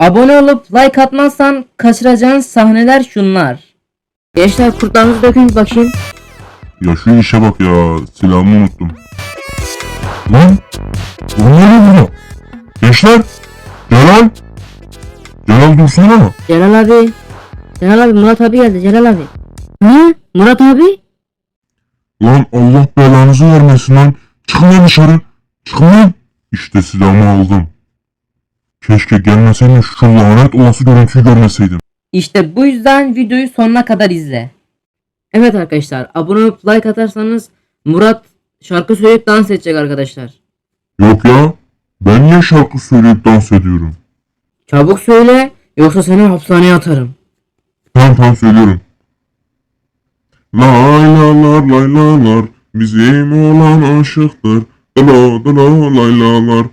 Abone olup like atmazsan kaçıracağın sahneler şunlar. Gençler kurtlarınızı dökün bakayım. Ya şu işe bak ya. Silahımı unuttum. Lan! Lan ne oluyor burada? Gençler! Celal! Celal dursana. Celal abi. Celal abi Murat abi geldi Celal abi. Hı? Murat abi? Lan Allah belanızı vermesin lan. Çıkın lan dışarı. Çıkın lan. İşte silahımı aldım. Keşke gelmeseydin şu lanet olası görüntüyü görmeseydim. İşte bu yüzden videoyu sonuna kadar izle. Evet arkadaşlar abone olup like atarsanız Murat şarkı söyleyip dans edecek arkadaşlar. Yok ya. Ben niye şarkı söyleyip dans ediyorum? Çabuk söyle yoksa seni hapishaneye atarım. Tamam tamam söylüyorum. Laylalar laylalar bizim olan aşıktır. Dala dala laylalar.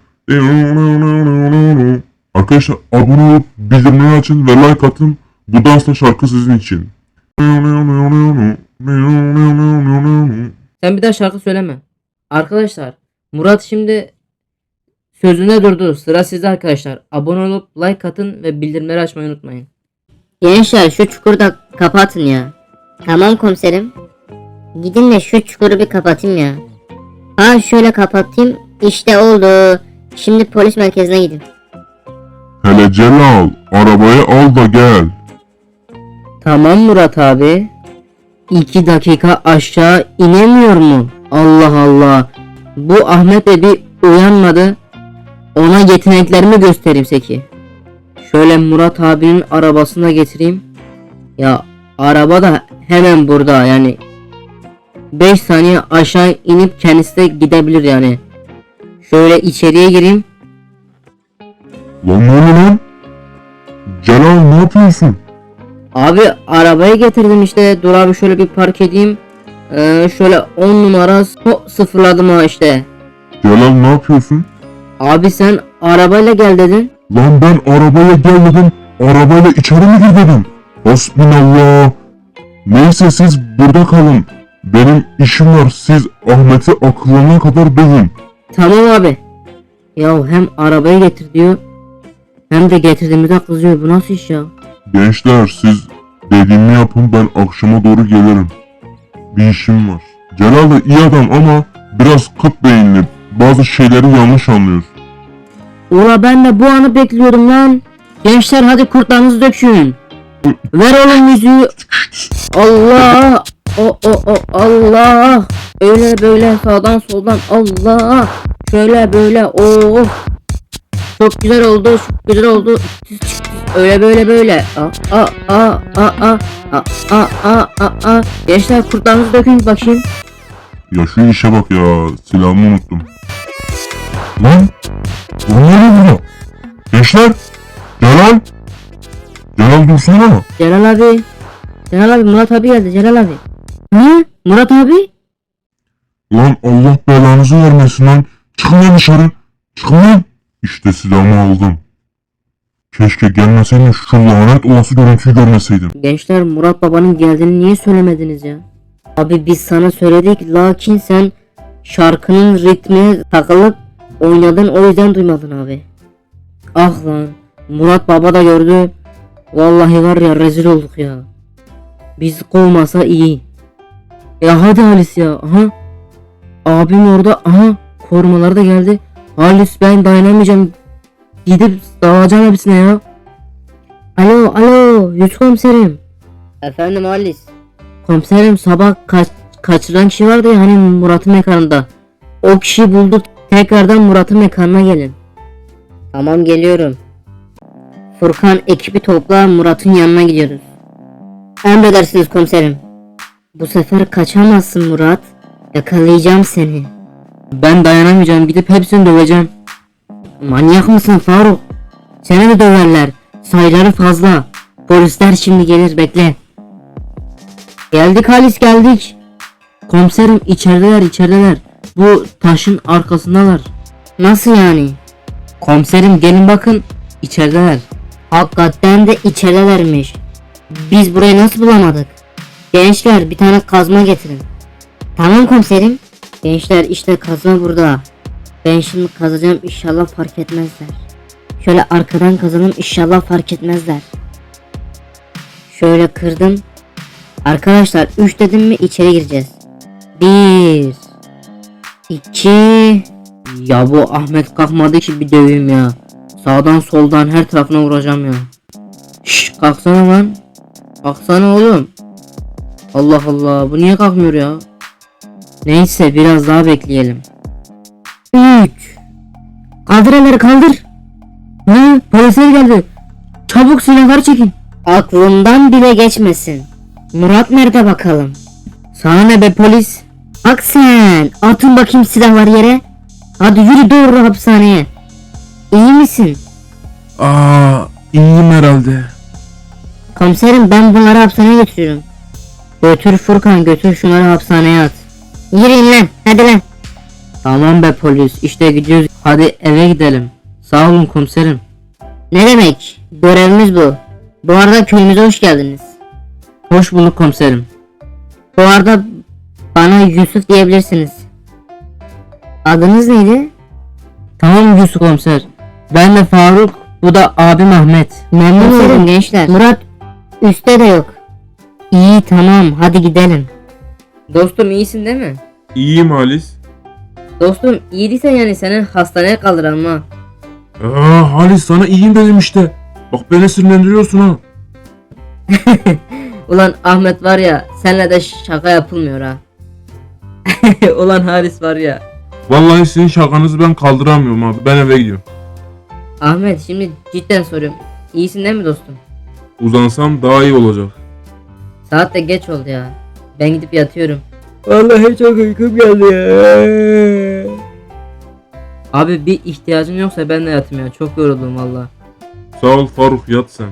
Arkadaşlar abone olup bildirimleri açın ve like atın. Bu dansla şarkı sizin için. Sen bir daha şarkı söyleme. Arkadaşlar Murat şimdi sözünde durdu. Sıra sizde arkadaşlar. Abone olup like atın ve bildirimleri açmayı unutmayın. Gençler şu çukuru da kapatın ya. Tamam komiserim. Gidin de şu çukuru bir kapatayım ya. Ha şöyle kapatayım. İşte oldu. Şimdi polis merkezine gidin. Hele Celal arabayı al da gel. Tamam Murat abi. İki dakika aşağı inemiyor mu? Allah Allah. Bu Ahmet Ebi uyanmadı. Ona yeteneklerimi göstereyim Seki. Şöyle Murat abinin arabasına getireyim. Ya araba da hemen burada yani. 5 saniye aşağı inip kendisi de gidebilir yani. Şöyle içeriye gireyim. Lan ne oluyor lan? Celal ne yapıyorsun? Abi arabayı getirdim işte. Dur abi şöyle bir park edeyim. Ee, şöyle 10 numara so- sıfırladım ha işte. Celal ne yapıyorsun? Abi sen arabayla gel dedin. Lan ben arabaya gel dedim. Arabayla içeri mi gir dedim. Hasbinallah. Neyse siz burada kalın. Benim işim var. Siz Ahmet'i akıllarına kadar dövün. Tamam abi. Ya hem arabayı getir diyor. Hem de getirdiğimizde kızıyor. Bu nasıl iş ya? Gençler siz dediğimi yapın ben akşama doğru gelirim. Bir işim var. Celal da iyi adam ama biraz kıt beyinli. Bazı şeyleri yanlış anlıyor. Ula ben de bu anı bekliyordum lan. Gençler hadi kurtlarınızı dökün. Ver oğlum müziği. Allah. O o o Allah. Öyle böyle sağdan soldan Allah. Şöyle böyle o. Çok güzel oldu. Çok güzel oldu. Öyle böyle böyle. A a a a a a a a a a. Gençler kurtlarınızı dökün bakayım. Ya şu işe bak ya. Silahımı unuttum. Lan! Lan ne oluyor burada? Gençler! Celal! Celal dursana. Celal abi. Celal abi Murat abi geldi Celal abi. Hı? Murat abi? Lan Allah belanızı vermesin lan. Çıkın lan dışarı. Çıkın lan. İşte silahımı aldım. Keşke gelmeseydin şu lanet olası görüntüyü görmeseydim. Gençler Murat babanın geldiğini niye söylemediniz ya? Abi biz sana söyledik lakin sen şarkının ritmine takılıp oynadın o yüzden duymadın abi. Ah lan Murat baba da gördü. Vallahi var ya rezil olduk ya. Biz kovmasa iyi. Ya hadi Halis ya. Aha. Abim orada. Aha. Korumalar da geldi. Halis ben dayanamayacağım. Gidip dalacağım hepsine ya. Alo alo Yusuf komiserim. Efendim Halis. Komiserim sabah kaç, kaçıran kişi vardı ya hani Murat'ın mekanında. O kişiyi bulduk. Tekrardan Murat'ın mekanına gelin. Tamam geliyorum. Furkan ekibi topla Murat'ın yanına gidiyoruz. Emredersiniz komiserim. Bu sefer kaçamazsın Murat. Yakalayacağım seni. Ben dayanamayacağım. Gidip hepsini döveceğim. Manyak mısın Faruk? Seni de döverler. Sayıları fazla. Polisler şimdi gelir bekle. Geldik Halis geldik. Komiserim içerideler içerideler. Bu taşın arkasındalar. Nasıl yani? Komiserim gelin bakın içerideler. Hakikaten de içeridelermiş. Biz burayı nasıl bulamadık? Gençler bir tane kazma getirin. Tamam komiserim. Gençler işte kazma burada. Ben şimdi kazacağım inşallah fark etmezler. Şöyle arkadan kazalım inşallah fark etmezler. Şöyle kırdım. Arkadaşlar 3 dedim mi içeri gireceğiz. 1 2 Ya bu Ahmet kalkmadı ki bir döveyim ya. Sağdan soldan her tarafına vuracağım ya. Şşş kalksana lan. Kalksana oğlum. Allah Allah bu niye kalkmıyor ya? Neyse biraz daha bekleyelim. 3 Kaldır elleri kaldır. Ne? Polisler geldi. Çabuk silahları çekin. Aklımdan bile geçmesin. Murat nerede bakalım? Sana ne be polis? Bak sen atın bakayım silahları yere. Hadi yürü doğru hapishaneye. İyi misin? Aa, iyiyim herhalde. Komiserim ben bunları hapishaneye götürüyorum. Götür Furkan götür şunları hapishaneye at. Yürüyün lan hadi lan. Tamam be polis işte gidiyoruz. Hadi eve gidelim. Sağ olun komiserim. Ne demek? Görevimiz bu. Bu arada köyümüze hoş geldiniz. Hoş bulduk komiserim. Bu arada bana Yusuf diyebilirsiniz. Adınız neydi? Tamam Yusuf komiser. Ben de Faruk. Bu da abim Ahmet. Memnun oldum gençler. Murat üstte de yok. İyi tamam hadi gidelim. Dostum iyisin değil mi? İyiyim Halis. Dostum iyi değilsen yani seni hastaneye kaldıralım ha. Aa, Halis sana iyiyim dedim işte. Bak beni sinirlendiriyorsun ha. Ulan Ahmet var ya senle de şaka yapılmıyor ha. Ulan Haris var ya. Vallahi sizin şakanızı ben kaldıramıyorum abi. Ben eve gidiyorum. Ahmet şimdi cidden soruyorum. İyisin değil mi dostum? Uzansam daha iyi olacak. Saat de geç oldu ya. Ben gidip yatıyorum. Vallahi çok uykum geldi ya. Abi bir ihtiyacın yoksa ben de yatayım ya. Çok yoruldum valla. Sağ ol Faruk yat sen.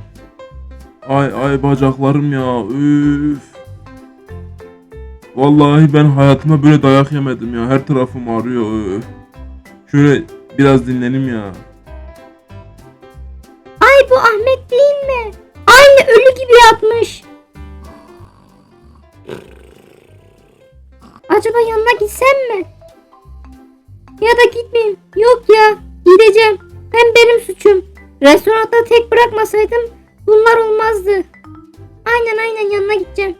Ay ay bacaklarım ya. Üf. Vallahi ben hayatımda böyle dayak yemedim ya. Her tarafım ağrıyor. Üf. Şöyle biraz dinlenim ya. Ay bu Ahmet Acaba yanına gitsem mi? Ya da gitmeyeyim. Yok ya gideceğim. Hem benim suçum. Restoranda tek bırakmasaydım bunlar olmazdı. Aynen aynen yanına gideceğim.